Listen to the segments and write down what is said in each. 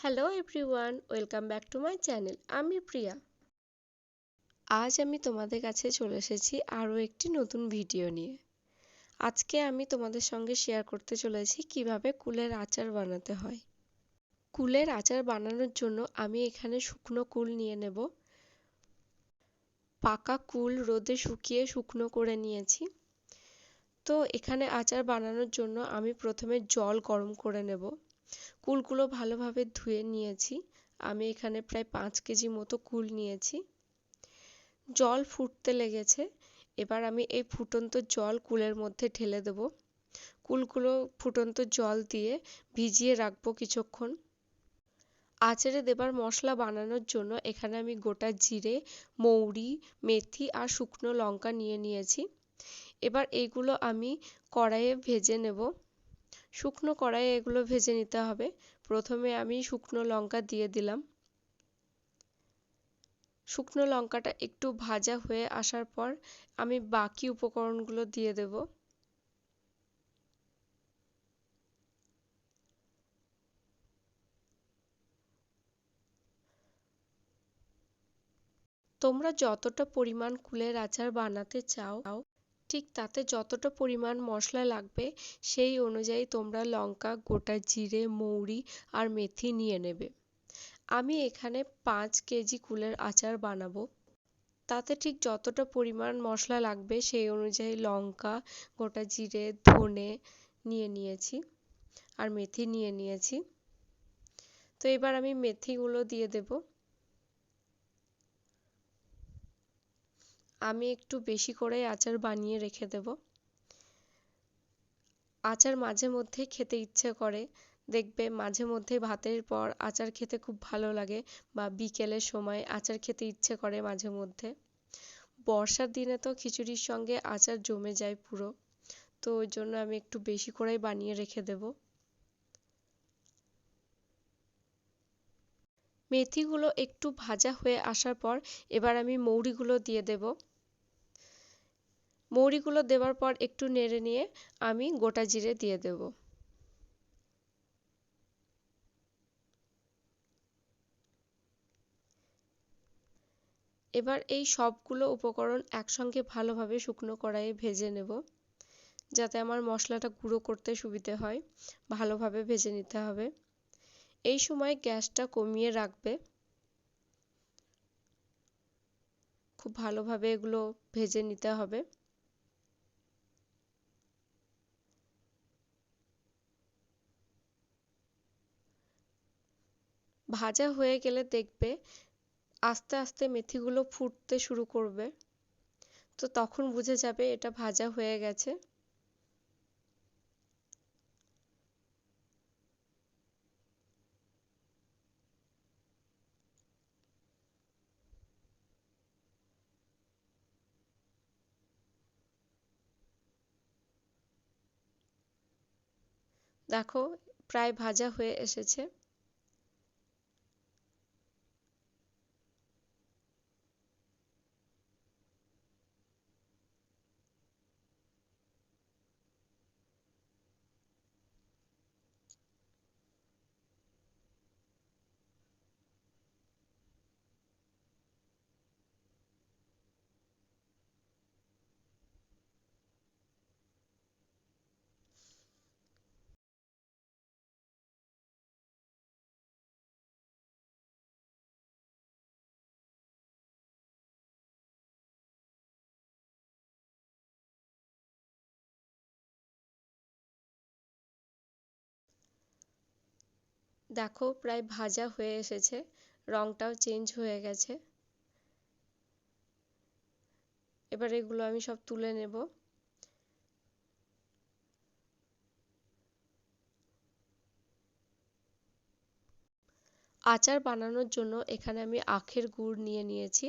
Hello everyone welcome back to my channel আমি প্রিয়া। আজ আমি তোমাদের কাছে চলে এসেছি আরও একটি নতুন ভিডিও নিয়ে। আজকে আমি তোমাদের সঙ্গে শেয়ার করতে চলেছি কীভাবে কুলের আচার বানাতে হয়। কুলের আচার বানানোর জন্য আমি এখানে শুকনো কুল নিয়ে নেব। পাকা কুল রোদে শুকিয়ে শুকনো করে নিয়েছি। তো এখানে আচার বানানোর জন্য আমি প্রথমে জল গরম করে নেব। কুলগুলো ভালোভাবে ধুয়ে নিয়েছি। আমি এখানে প্রায় পাঁচ কেজি মতো কুল নিয়েছি। জল ফুটতে লেগেছে। এবার আমি এই ফুটন্ত জল কুলের মধ্যে ঢেলে দেব। কুলগুলো ফুটন্ত জল দিয়ে ভিজিয়ে রাখব কিছুক্ষণ। আচারে দেবার মশলা বানানোর জন্য এখানে আমি গোটা জিরে, মৌরি, মেথি আর শুকনো লঙ্কা নিয়ে নিয়েছি। এবার এইগুলো আমি কড়াইয়ে ভেজে নেব। শুকনো কড়াইয়ে এগুলো ভেজে নিতে হবে। প্রথমে আমি শুকনো লঙ্কা দিয়ে দিলাম। শুকনো লঙ্কাটা একটু ভাজা হয়ে আসার পর আমি বাকি উপকরণগুলো দিয়ে দেব। তোমরা যতটা পরিমাণ কুলের আচার বানাতে চাও ঠিক তাতে যতটা পরিমাণ মশলা লাগবে, সেই অনুযায়ী তোমরা লঙ্কা, গোটা জিরে, মৌরি আর মেথি নিয়ে নেবে। আমি এখানে পাঁচ কেজি কুলের আচার বানাবো। তাতে ঠিক যতটা পরিমাণ মশলা লাগবে, সেই অনুযায়ী লঙ্কা, গোটা জিরে, ধনে নিয়ে নিয়েছি আর মেথি নিয়ে নিয়েছি। তো এবার আমি মেথিগুলো দিয়ে দেবো। আমি একটু বেশি করে আচার বানিয়ে রেখে দেব। আচার মাঝে মধ্যে খেতে ইচ্ছে করে। দেখবে মাঝে মধ্যে ভাতের পর আচার খেতে খুব ভালো লাগে বা বিকেলের সময় আচার খেতে ইচ্ছে করে মাঝে মধ্যে। বর্ষার দিনে তো খিচুড়ির সঙ্গে আচার জমে যায় পুরো। তো ওই জন্য আমি একটু বেশি করেই বানিয়ে রেখে দেব। মেথিগুলো একটু ভাজা হয়ে আসার পর এবার আমি মৌরিগুলো দিয়ে দেব। মৌরিগুলো দেওয়ার পর একটু নেড়ে নিয়ে আমি গোটা জিরে দিয়ে দেব। এবার এই সবগুলো উপকরণ একসঙ্গে ভালোভাবে শুকনো কড়াইয়ে ভেজে নেব, যাতে আমার মশলাটা গুঁড়ো করতে সুবিধে হয়, ভালোভাবে ভেজে নিতে হবে। এই সময় গ্যাসটা কমিয়ে রাখবে। খুব ভালোভাবে এগুলো ভেজে নিতে হবে। ভাজা হয়ে গেলে দেখবে আস্তে আস্তে মেথিগুলো ফুটতে শুরু করবে। তো তখন বুঝে যাবে এটা ভাজা হয়ে গেছে। দেখো, প্রায় ভাজা হয়ে এসেছে। দেখো, প্রায় ভাজা হয়ে এসেছে। রংটাও চেঞ্জ হয়ে গেছে। এবার এগুলো আমি সব তুলে নেব। আচার বানানোর জন্য এখানে আমি আখের গুড় নিয়ে নিয়েছি।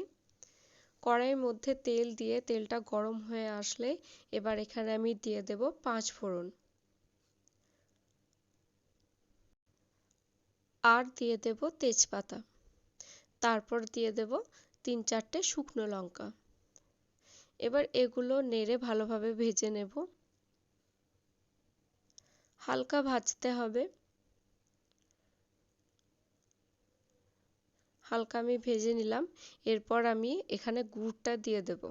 কড়াইয়ের মধ্যে তেল দিয়ে তেলটা গরম হয়ে আসলে এবার এখানে আমি দিয়ে দেব পাঁচ ফোড়ন। আর দিয়ে দেব তেজপাতা। তারপর দিয়ে দেব তিন চারটে শুকনো লঙ্কা। এবার এগুলো নেড়ে ভালোভাবে ভেজে নেব। হালকা ভাজতে হবে। হালকা আমি ভেজে নিলাম। এরপর আমি এখানে গুড়টা দিয়ে দেব।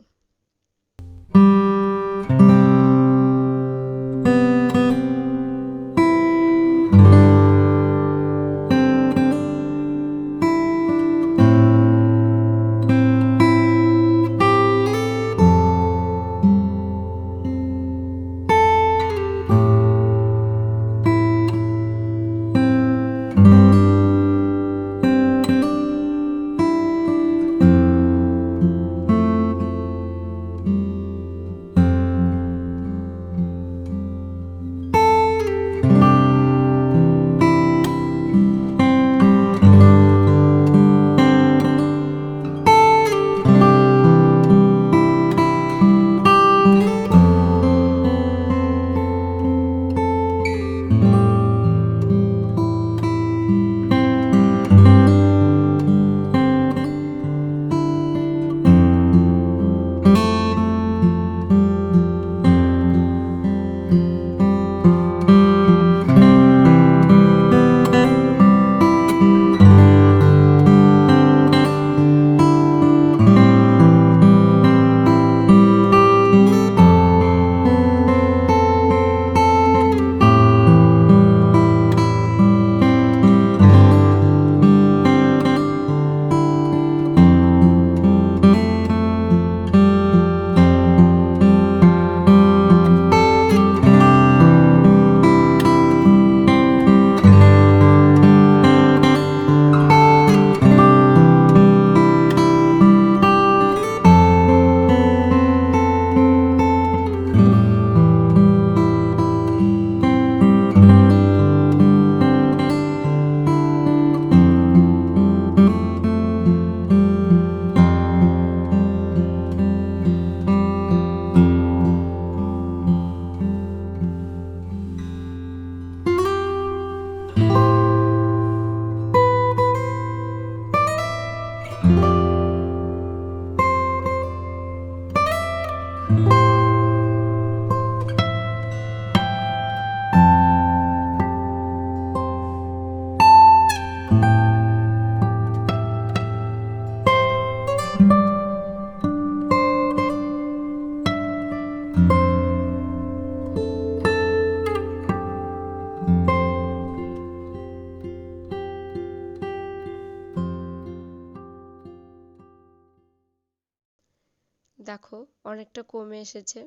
অনেকটা কমে এসেছে।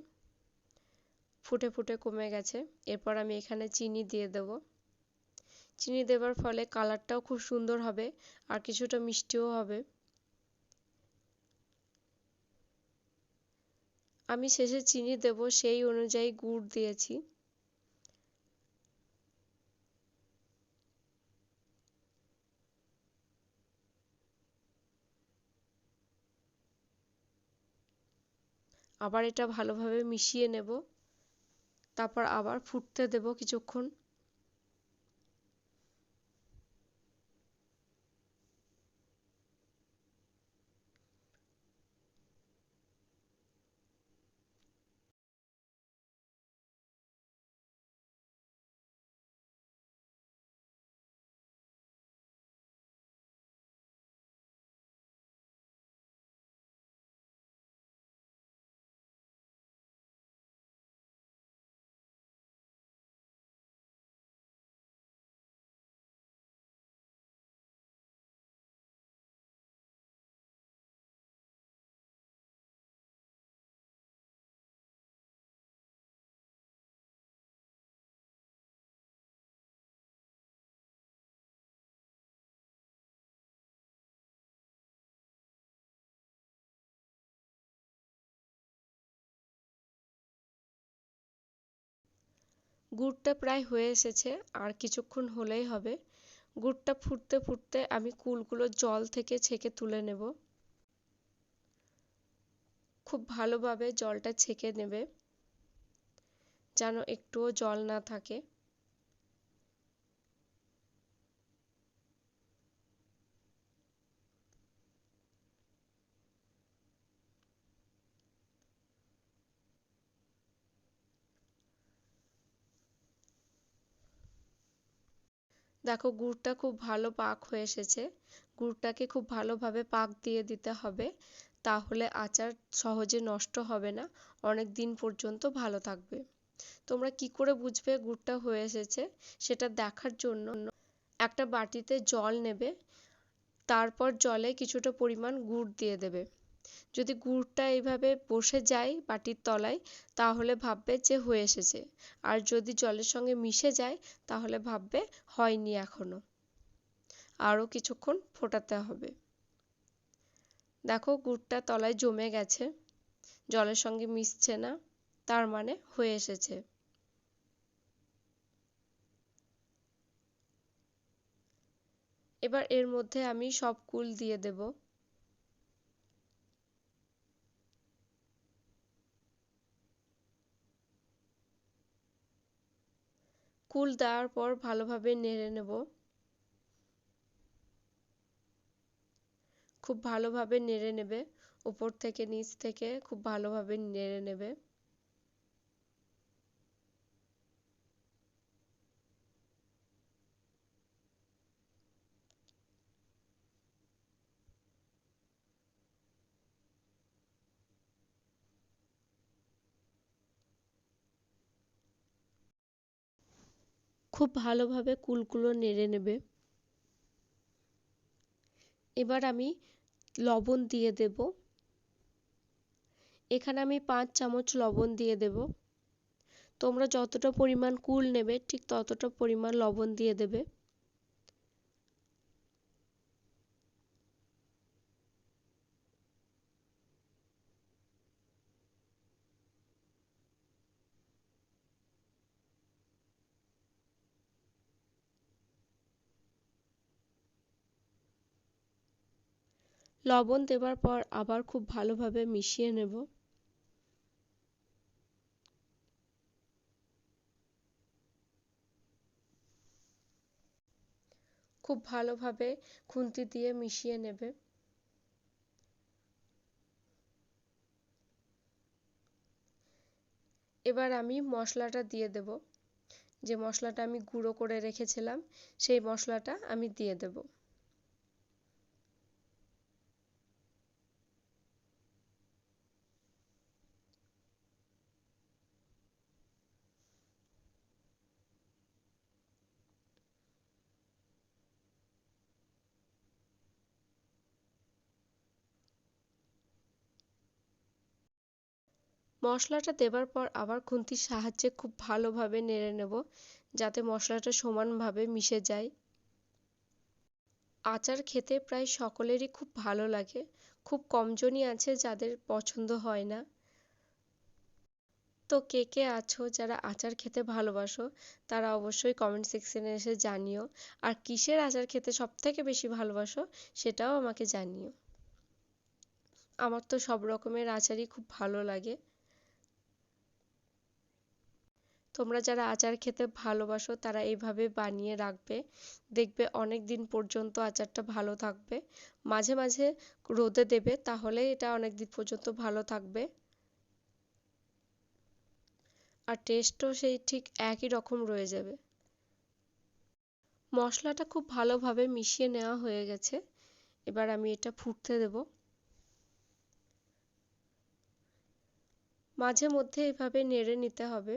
ফুটে ফুটে কমে গেছে। এরপর আমি এখানে চিনি দিয়ে দেব। চিনি দেওয়ার ফলে কালারটাও খুব সুন্দর হবে আর কিছুটা মিষ্টিও হবে। আমি শেষে চিনি দেব, সেই অনুযায়ী গুড় দিয়েছি। আবার এটা ভালোভাবে মিশিয়ে নেব। তারপর আবার ফুটতে দেব কিছুক্ষণ। গুড়টা প্রায় হয়ে এসেছে, আর কিছুক্ষণ হলেই হবে। গুড়টা ফুটতে ফুটতে আমি কুলগুলো জল থেকে ছেঁকে তুলে নেব। খুব ভালোভাবে জলটা ছেঁকে নেবে, যেন একটুও জল না থাকে। দেখো গুড়টা খুব ভালো পাক হয়ে এসেছে। গুড়টাকে খুব ভালোভাবে পাক দিয়ে দিতে হবে। তাহলে আচার সহজে নষ্ট হবে না। অনেক দিন পর্যন্ত ভালো থাকবে। তোমরা কি করে বুঝবে গুড়টা হয়ে এসেছে? সেটা দেখার জন্য একটা বাটিতে জল নেবে। তারপর জলে কিছুটা পরিমাণ গুড় দিয়ে দেবে। যদি গুড়টা এইভাবে বসে যায় বাটির তলায়, তাহলে ভাববে যে হয়ে এসেছে। আর যদি জলের সঙ্গে মিশে যায়, তাহলে ভাববে হয়নি এখনও। আরও কিছুক্ষণ ফোটাতে হবে। দেখো গুড়টা তলায় জমে গেছে। জলের সঙ্গে মিশছে না, তার মানে হয়ে এসেছে। এবার এর মধ্যে আমি সব কুল দিয়ে দেব। কুল দেওয়ার পর ভালোভাবে নেড়ে নেব। খুব ভালোভাবে নেড়ে নেবে। উপর থেকে, নিচ থেকে খুব ভালোভাবে নেড়ে নেবে। খুব ভালোভাবে কুলগুলো নেড়ে নেবে। এবার আমি লবণ দিয়ে দেব। এখানে আমি পাঁচ চামচ লবণ দিয়ে দেব। তোমরা যতটা পরিমাণ কুল নেবে, ঠিক ততটা পরিমাণ লবণ দিয়ে দেবে। লবণ দেবার পর আবার খুব ভালোভাবে মিশিয়ে নেব। খুব ভালোভাবে খুন্তি দিয়ে মিশিয়ে নেবে। এবার আমি মশলাটা দিয়ে দেব। যে মশলাটা আমি গুঁড়ো করে রেখেছিলাম, সেই মশলাটা আমি দিয়ে দেব। মশলাটা দেবার পর আবার খুন্তির সাহায্যে খুব ভালোভাবে নেড়ে নেব, যাতে মশলাটা সমানভাবে মিশে যায়। আচার খেতে প্রায় সকলেরই খুব ভালো লাগে, খুব কমজনই আছে যাদের পছন্দ হয় না। তো কে কে আছো যারা আচার খেতে ভালোবাসো, তারা অবশ্যই কমেন্ট সেকশনে এসে জানিও। আর কিসের আচার খেতে সবথেকে বেশি ভালোবাসো, সেটাও আমাকে জানিও। আমার তো সব রকমের আচারই খুব ভালো লাগে। তোমরা যারা আচার খেতে ভালোবাসো, তারা এইভাবে বানিয়ে রাখবে। দেখবে অনেক দিন পর্যন্ত আচারটা ভালো থাকবে। মাঝে মাঝে রোদে দেবে, তাহলে এটা অনেক দিন পর্যন্ত ভালো থাকবে। আর টেস্টও সেই ঠিক একই রকম রয়ে যাবে। মশলাটা খুব ভালোভাবে মিশিয়ে নেওয়া হয়ে গেছে। এবার আমি এটা ফুটতে দেব। মাঝে মধ্যে এভাবে নেড়ে নিতে হবে।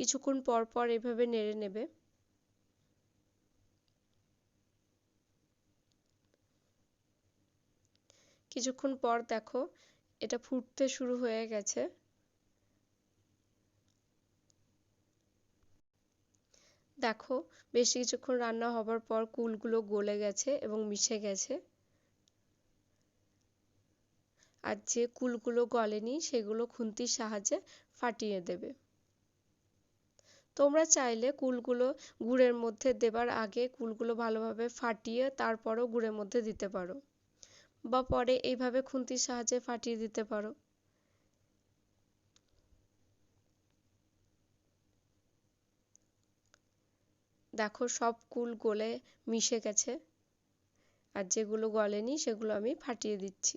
কিছুক্ষণ পর পর এভাবে নেড়ে নেবে। কিছুক্ষণ পর দেখো, এটা ফুটতে শুরু হয়ে গেছে। দেখো, বেশ কিছুক্ষণ রান্না হবার পর কুলগুলো গলে গেছে এবং মিশে গেছে। আর যে কুলগুলো গলেনি, সেগুলো খুন্তির সাহায্যে ফাটিয়ে দেবে। তোমরা চাইলে কুলগুলো গুড়ের মধ্যে দেবার আগে কুলগুলো ভালোভাবে ফাটিয়ে তারপরও গুড়ের মধ্যে দিতে পারো বা পরে এইভাবে খুন্তির সাহায্যে ফাটিয়ে দিতে পারো। দেখো সব কুল গলে মিশে গেছে আর যেগুলো গলেনি সেগুলো আমি ফাটিয়ে দিচ্ছি।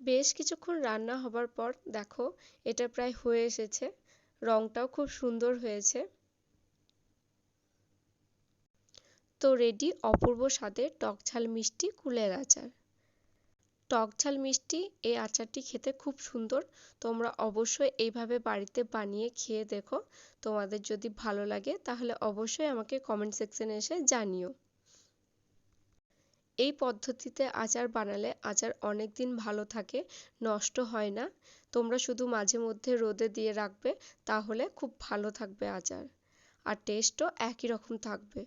বেশ কিছুক্ষণ রান্না হবার পর, দেখো, এটা প্রায় হয়ে এসেছে। রঙটাও খুব সুন্দর হয়েছে। তো রেডি অপূর্ব স্বাদের টকঝাল মিষ্টি কুলের আচার। টক ঝাল মিষ্টি এই আচারটি খেতে খুব সুন্দর। তোমরা অবশ্যই এইভাবে বাড়িতে বানিয়ে খেয়ে দেখো। তোমাদের যদি ভালো লাগে, তাহলে অবশ্যই আমাকে কমেন্ট সেকশনে এসে জানিও। এই পদ্ধতিতে আচার বানালে আচার অনেক দিন ভালো থাকে, নষ্ট হয় না। তোমরা শুধু মাঝে মধ্যে রোদে দিয়ে রাখবে, তাহলে খুব ভালো থাকবে আচার। আর টেস্টও একই রকম থাকবে।